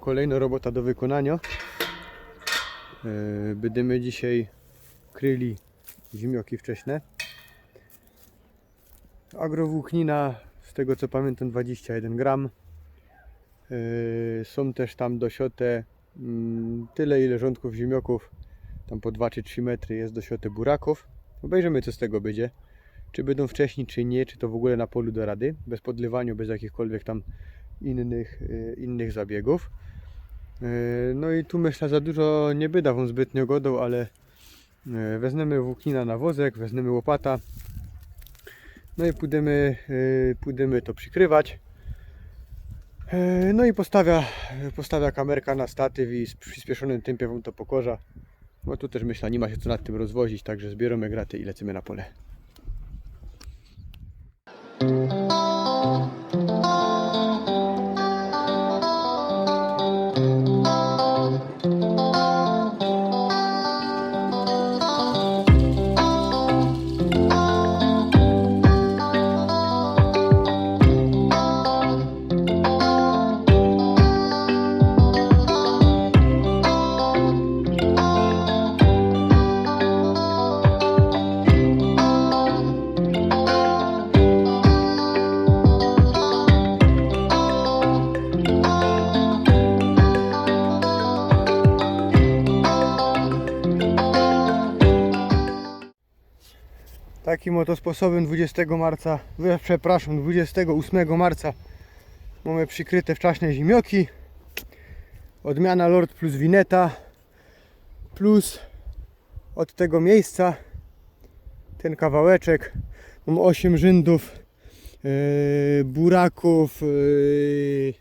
kolejna robota do wykonania. Yy, Będziemy dzisiaj kryli zimioki wcześne. Agrowłóknina, z tego co pamiętam, 21 gram. Yy, Są też tam dosiotę mm, tyle ile rządków zimioków, tam po 2 czy 3 metry jest dosiotę buraków. Obejrzymy co z tego będzie. Czy będą wcześniej, czy nie, czy to w ogóle na polu do rady, bez podlewania, bez jakichkolwiek tam innych, yy, innych zabiegów. Yy, No i tu myślę za dużo nie byda wam zbytnio godą, ale yy, wezmemy włóknina na wozek, wezmemy łopata. No i pójdziemy, pójdziemy to przykrywać. No i postawia, postawia kamerka na statyw i z przyspieszonym tempie wam to pokorza. Bo tu też myślę, nie ma się co nad tym rozwozić, także zbieramy graty i lecimy na pole. Takim oto sposobem 20 marca, przepraszam, 28 marca mamy przykryte wcześniej zimioki. Odmiana Lord plus Wineta plus od tego miejsca ten kawałeczek mam 8 rzędów yy, buraków yy,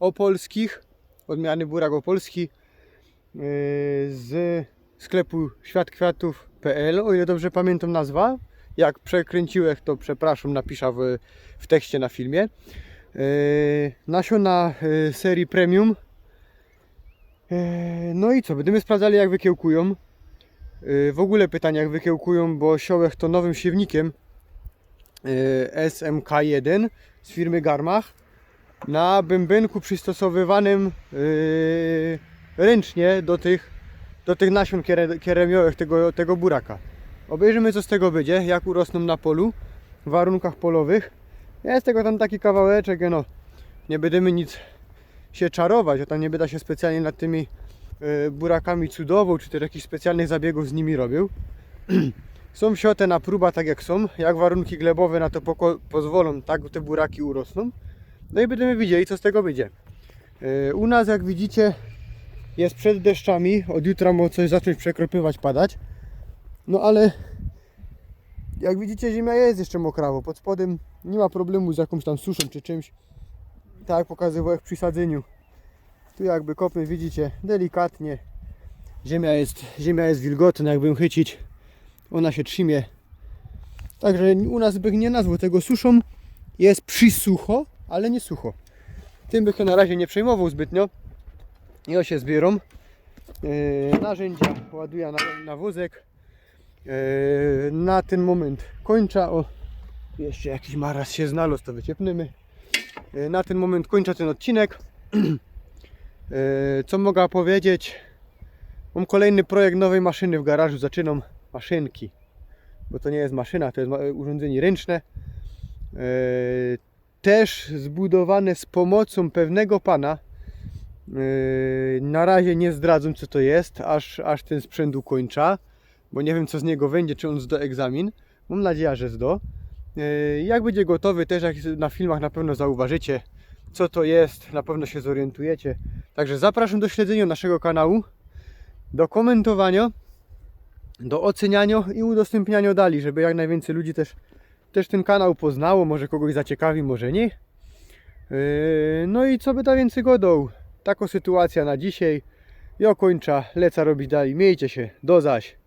opolskich, odmiany burak opolski yy, z sklepu światkwiatów.pl, o ile dobrze pamiętam nazwa. Jak przekręciłeś, to przepraszam, napiszę w, w tekście na filmie. Yy, nasiona yy, serii premium. Yy, no i co, będziemy sprawdzali jak wykiełkują. Yy, w ogóle pytania jak wykiełkują, bo siołek to nowym siewnikiem yy, SMK1 z firmy Garmach na bębenku przystosowywanym yy, ręcznie do tych, do tych nasion kiere- kieremiowych tego, tego buraka. Obejrzymy co z tego będzie, jak urosną na polu, w warunkach polowych. Jest tego tam taki kawałeczek, no nie będziemy nic się czarować, a tam nie będę się specjalnie nad tymi e, burakami cudował, czy też jakichś specjalnych zabiegów z nimi robił. są wsiote na próba tak jak są, jak warunki glebowe na to pozwolą, tak te buraki urosną. No i będziemy widzieli co z tego będzie. E, U nas jak widzicie jest przed deszczami, od jutra może coś zacząć przekropywać, padać. No ale jak widzicie ziemia jest jeszcze mokrawo, pod spodem nie ma problemu z jakąś tam suszą czy czymś. Tak jak pokazywałem przy sadzeniu. Tu jakby kopy widzicie delikatnie. Ziemia jest, ziemia jest wilgotna, jakby ją chycić. Ona się trzymie. Także u nas by nie nazwał tego suszą. Jest przysucho, ale nie sucho. Tym bych się na razie nie przejmował zbytnio. I się zbierą. Yy, narzędzia ładuję na, na wózek. Yy, na ten moment kończę. O, jeszcze jakiś maraz się znalazł, to wyciepnymy. Yy, na ten moment kończę ten odcinek. Yy, co mogę powiedzieć? Mam kolejny projekt nowej maszyny w garażu. Zaczynam maszynki, bo to nie jest maszyna, to jest urządzenie ręczne. Też zbudowane z pomocą pewnego pana. Na razie nie zdradzę co to jest, aż, aż ten sprzęt ukończa, bo nie wiem co z niego będzie, czy on zda egzamin. Mam nadzieję, że zdo. Yy, Jak będzie gotowy, też jak na filmach na pewno zauważycie, co to jest, na pewno się zorientujecie. Także zapraszam do śledzenia naszego kanału, do komentowania, do oceniania i udostępniania dalej, żeby jak najwięcej ludzi też, też ten kanał poznało, może kogoś zaciekawi, może nie. Yy, No i co by da więcej godą? Taka sytuacja na dzisiaj. Ja kończę, lecę robić dalej. Miejcie się, do zaś.